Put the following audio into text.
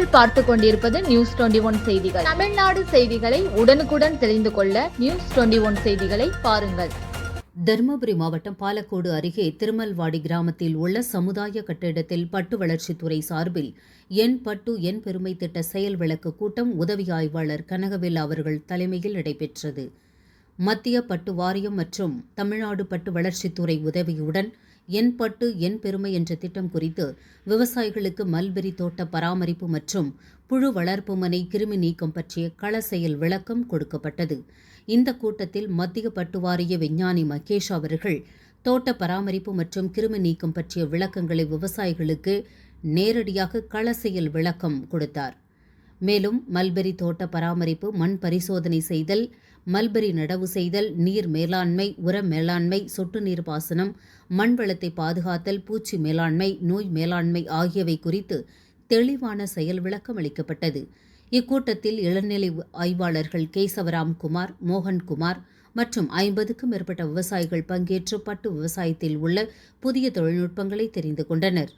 நீங்கள் பார்த்து கொண்டிருப்பது நியூஸ் டுவெண்டி ஒன் செய்திகள். தமிழ்நாடு செய்திகளை உடனுக்குடன் தெரிந்து கொள்ள நியூஸ் டுவெண்டி ஒன் செய்திகளை பாருங்கள். தருமபுரி மாவட்டம் பாலக்கோடு அருகே திருமல்வாடி கிராமத்தில் உள்ள சமுதாய கட்டிடத்தில் பட்டு வளர்ச்சித்துறை சார்பில் என் பட்டு என் பெருமை திட்ட செயல் விளக்கு கூட்டம் உதவி ஆய்வாளர் கனகவேல் அவர்கள் தலைமையில் நடைபெற்றது. மத்திய பட்டு வாரியம் மற்றும் தமிழ்நாடு பட்டு வளர்ச்சித்துறை உதவியுடன் என் பட்டு என் பெருமை என்ற திட்டம் குறித்து விவசாயிகளுக்கு மல்பெரி தோட்ட பராமரிப்பு மற்றும் புழு வளர்ப்பு மனை கிருமி நீக்கம் பற்றிய கள செயல் விளக்கம் கொடுக்கப்பட்டது. இந்த கூட்டத்தில் மத்திய பட்டு வாரிய விஞ்ஞானி மகேஷ் அவர்கள் தோட்ட பராமரிப்பு மற்றும் கிருமி நீக்கம் பற்றிய விளக்கங்களை விவசாயிகளுக்கு நேரடியாக கள செயல் விளக்கம் கொடுத்தார். மேலும் மல்பெரி தோட்ட பராமரிப்பு மண் பரிசோதனை செய்தல் மல்பெரி நடவு செய்தல் நீர் மேலாண்மை உர மேலாண்மை சொட்டு நீர் பாசனம் மண் வளத்தை பாதுகாத்தல் பூச்சி மேலாண்மை நோய் மேலாண்மை ஆகியவை குறித்து தெளிவான செயல் விளக்கம் அளிக்கப்பட்டது. இக்கூட்டத்தில் இளநிலை ஆய்வாளர்கள் கேசவராம் குமார் மோகன்குமார் மற்றும் ஐம்பதுக்கும் மேற்பட்ட விவசாயிகள் பங்கேற்று பட்டு விவசாயத்தில் உள்ள புதிய தொழில்நுட்பங்களை தெரிந்து கொண்டனர்.